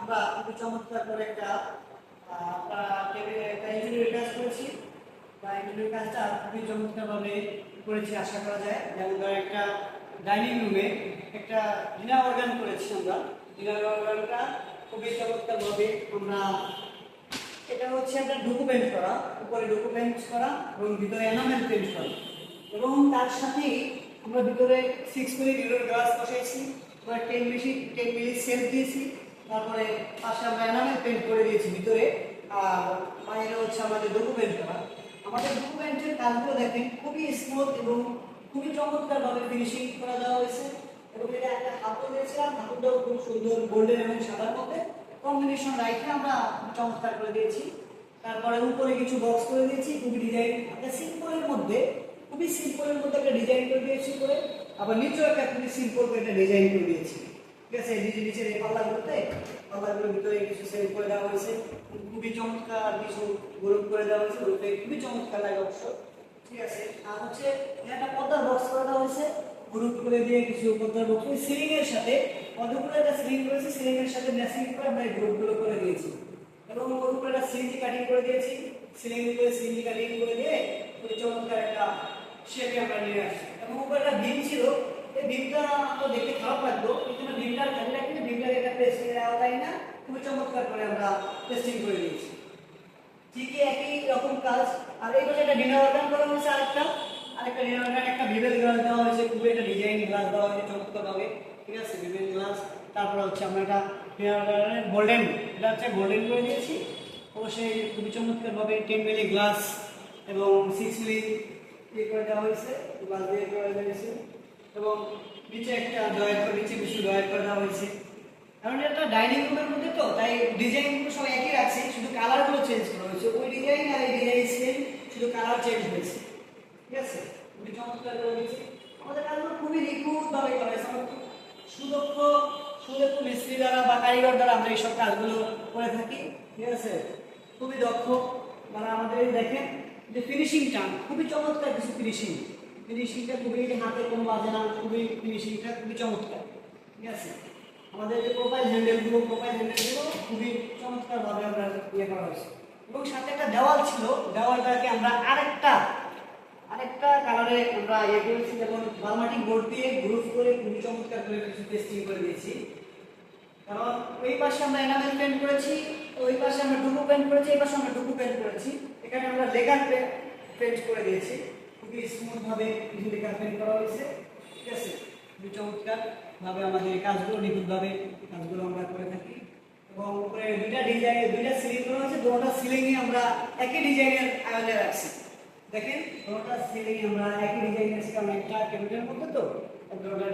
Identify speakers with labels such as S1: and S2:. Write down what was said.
S1: আমরা খুবই চমৎকার করে একটা আমরা একটা ইঞ্জিনিয়ারিং কাজ করেছি। বা ইঞ্জিনিয়ারিং কাজটা খুবই চমৎকারভাবে করেছি, আশা করা যায়। যেমন ধরো একটা ডাইনিং রুমে একটা ডিনার অর্গান করেছি আমরা। ডিনার অর্গানটা খুবই চমৎকারভাবে এটা হচ্ছে একটা ডকুমেন্ট করা, উপরে ডকুমেন্ট করা এবং ভিতরে এনামেল পেন্ট করা। এবং তার সাথেই আমরা ভিতরে সিক্স মিনিট ইউরোর গ্লাস বসাইছি। আমরা টেন মিনিট টেন মিনিট সেলফ দিয়েছি। তারপরে পাশে আমরা এনামেল পেন্ট করে দিয়েছি ভিতরে। আর বাইরে হচ্ছে আমাদের ডকুমেন্ট করা আমাদের ডকুমেন্টের কাজগুলো দেখেন, খুবই স্মুথ এবং খুবই চমৎকারভাবে ফিনিশিং করা দেওয়া হয়েছে। এবং এটা একটা হাতও দিয়েছিলাম। হাতটাও খুব সুন্দর গোল্ডেন এবং সাদার মধ্যে। কম্বিনেশন রাইখে আমরা চমৎকার করে দিয়েছি। তারপরে উপরে কিছু বক্স করে দিয়েছি। খুবই ডিজাইন একটা সিম্পলের মধ্যে খুবই সিম্পলের মধ্যে একটা ডিজাইন করে দিয়েছি করে, আবার নিচেও একটা খুবই সিম্পল করে একটা ডিজাইন করে দিয়েছি। ঠিক আছে? নিচে নিচের এই পাল্লাগুলোতে, পাল্লাগুলোর ভিতরে কিছু সেল করে দেওয়া হয়েছে। খুবই চমৎকার কিছু গ্রুপ করে দেওয়া হয়েছে গ্রুপে খুবই চমৎকার লাগে অবশ্য। ঠিক আছে? আর হচ্ছে একটা পর্দার বক্স করে দেওয়া হয়েছে। গ্রুপ করে দিয়ে কিছু পর্দার বক্স সিলিং এর সাথে পদ্মপুরে একটা সিলিং করেছি? সিলিং এর সাথে ম্যাচিং করে আমরা এই গ্রুপগুলো করে দিয়েছি। এবং উপরে একটা সিলিং কাটিং করে দিয়েছি। সিলিং করে সিলিং কাটিং করে দিয়ে চমৎকার একটা শেপে আমরা নিয়ে আসছি? এবং উপরে একটা বিম ছিল। এই বিমটা তো দেখতে খারাপ লাগতো, কিন্তু আমরা বিমটার খালি রাখি বিমটাকে একটা পেস্টিং এর আওতায় না, খুবই চমৎকার করে আমরা পেস্টিং করে দিয়েছি। ঠিকই একই রকম কাজ। আর এই পাশে একটা ডিনার অর্ডার করা হয়েছে আরেকটা। আরেকটা ডিনার অর্ডার একটা বিবেল গ্লাস দেওয়া হয়েছে, খুবই একটা ডিজাইন গ্লাস দেওয়া হয়েছে চমৎকারভাবে ঠিক আছে বিবেল গ্লাস তারপর হচ্ছে আমরা একটা ডিনার অর্ডারের গোল্ডেন এটা হচ্ছে গোল্ডেন করে দিয়েছি। অবশ্যই খুবই চমৎকারভাবে টেন মিলি গ্লাস এবং সিক্স মিলি ইয়ে করে দেওয়া হয়েছে গ্লাস দিয়ে করে দেওয়া হয়েছে, এবং নিচে একটা ডয়ার করে নিচে কিছু ডয়ার করে দেওয়া হয়েছে। কারণ এটা ডাইনিং রুমের মধ্যে তো, তাই ডিজাইনগুলো সব একই রাখছি, শুধু কালারগুলো চেঞ্জ করা ওই ডিজাইন আর এই ডিজাইন সেম শুধু কালার চেঞ্জ হয়েছে। ঠিক আছে? আমাদের কাজগুলো খুবই নিখুঁতভাবে করা হয়েছে। সুদক্ষ সুদক্ষ মিস্ত্রি দ্বারা বা কারিগর দ্বারা আমরা এইসব কাজগুলো করে থাকি। ঠিক আছে? খুবই দক্ষ। মানে আমাদের দেখেন যে ফিনিশিংটা খুবই চমৎকার কিছু ফিনিশিং ফিনিশিংটা খুবই হাতে কোনো বাজে না, খুবই ফিনিশিংটা খুবই চমৎকার। ঠিক আছে? আমাদের যে প্রোফাইল হ্যান্ডেলগুলো প্রোফাইল হ্যান্ডেলগুলো খুবই চমৎকারভাবে আমরা ইয়ে করা হয়েছে। এবং সাথে একটা দেওয়াল ছিল, দেওয়ালটাকে আমরা আরেকটা আরেকটা কালারে আমরা ইয়ে করেছি, যেমন বালমাটি বোর্ড দিয়ে গ্রুপ করে খুবই চমৎকার করে কিছু টেস্টিং করে দিয়েছি। কারণ ওই পাশে আমরা এনামেল পেন্ট করেছি, ওই পাশে আমরা ডুবু পেন্ট করেছি, এই পাশে আমরা ডুবু পেন্ট করেছি। এখানে আমরা লেগার পেন্ট করে দিয়েছি। খুবই স্মুথ ভাবে কিছু লেগার পেন্ট করা হয়েছে। ঠিক আছে? খুবই চমৎকার ভাবে আমাদের এই কাজগুলো নিখুঁতভাবে কাজগুলো আমরা করে থাকি। এবং উপরে দুইটা ডিজাইন, দুইটা সিলিং করা হয়েছে। দুটা সিলিংয়ে আমরা একই ডিজাইনের আয়োজনে রাখছি। দেখেন দুটা সিলিং আমরা একই ডিজাইনের কারণ একটা টেবিলের মধ্যে তো দুটা